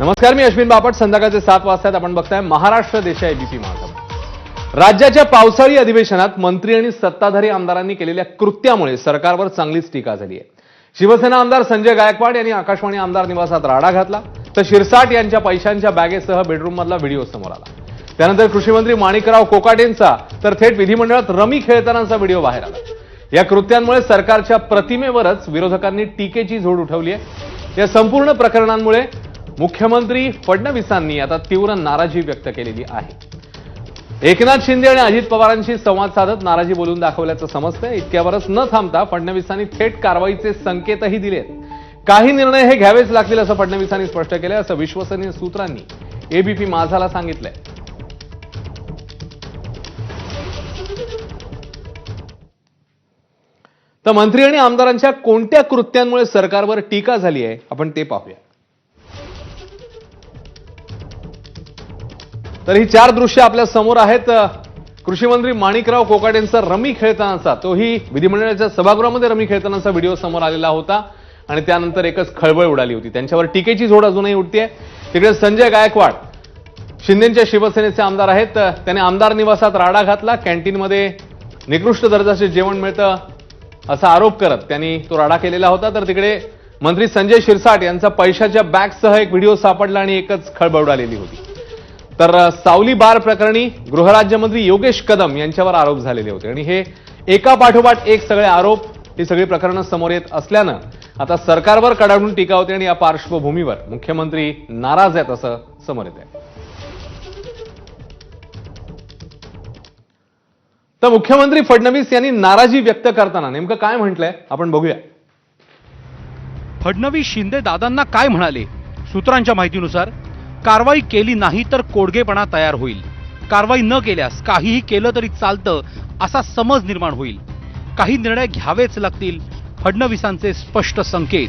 नमस्कार मी अश्विन बापट. संध्याकाळचे सात वाजतायत. आपण बघताय महाराष्ट्र देशा एबीपी माझा राज्याच्या पावसाळी अधिवेशनात मंत्री आणि सत्ताधारी आमदारांनी केलेल्या कृत्यामुळे सरकारवर चांगलीच टीका झाली आहे शिवसेना आमदार संजय गायकवाड यांनी आकाशवाणी आमदार निवासात राडा घातला. तर शिरसाट यांच्या पैशांच्या बॅगेसह बेडरूम मधला व्हिडिओ समोर आला. त्यानंतर कृषीमंत्री माणिकराव कोकाटेंचा तर थेट विधिमंडळात रमी खेळतानाचा व्हिडिओ बाहेर आला. या कृत्यांमुळे सरकारच्या प्रतिमेवरच विरोधकांनी टीकेची झोड उठवली आहे या संपूर्ण प्रकरणांमुळे मुख्यमंत्री फडणवीसांनी आता तीव्र नाराजी व्यक्त केलेली आहे. एकनाथ शिंदे आणि अजित पवारांशी संवाद साधत नाराजी बोलून दाखवल्याचं समजतंय. इतक्यावरच न थांबता फडणवीसांनी थेट कारवाईचे संकेतही दिलेत. काही निर्णय हे घ्यावेच लागतील असं फडणवीसांनी स्पष्ट केलं असं विश्वसनीय सूत्रांनी एबीपी माझाला सांगितलंय. तर मंत्री आणि आमदारांच्या कोणत्या कृत्यांमुळे सरकारवर टीका झाली आहे आपण ते पाहूया. तर ही चार दृश्य आपल्यासमोर आहेत. कृषी मंत्री माणिकराव कोकाटेंचा रमी खेळतानाचा तोही विधिमंडळाच्या सभागृहामध्ये रमी खेळतानाचा व्हिडिओ समोर आलेला होता. आणि त्यानंतर एकच खळबळ उडाली होती. त्यांच्यावर टीकेची झोड अजूनही उठते तिकडे संजय गायकवाड शिंदेच्या शिवसेनेचे आमदार आहेत. त्याने आमदार निवासात राडा घातला. कॅन्टीनमध्ये निकृष्ट दर्जाचे जेवण मिळतं असा आरोप करत त्यांनी तो राडा केलेला होता. तर तिकडे मंत्री संजय शिरसाट यांचा पैशाच्या बॅगसह एक व्हिडिओ सापडला आणि एकच खळबळ उडालेली होती. तर सावली बार प्रकरणी गृहराज्यमंत्री योगेश कदम यांच्यावर आरोप झालेले होते. आणि हे एका पाठोपाठ एक सगळे आरोप ही सगळी प्रकरणं समोर येत असल्यानं आता सरकारवर कडाडून टीका होते आणि या पार्श्वभूमीवर मुख्यमंत्री नाराज आहेत असं समोर येत आहे तर मुख्यमंत्री फडणवीस यांनी नाराजी व्यक्त करताना नेमकं काय म्हटलंय आपण बघूया. फडणवीस शिंदे दादांना काय म्हणाले? सूत्रांच्या माहितीनुसार कारवाई केली नाही तर कोडगेपणा तयार होईल. कारवाई न केल्यास काहीही केलं तरी चालतं असा समज निर्माण होईल. काही निर्णय घ्यावेच लागतील फडणवीसांचे स्पष्ट संकेत.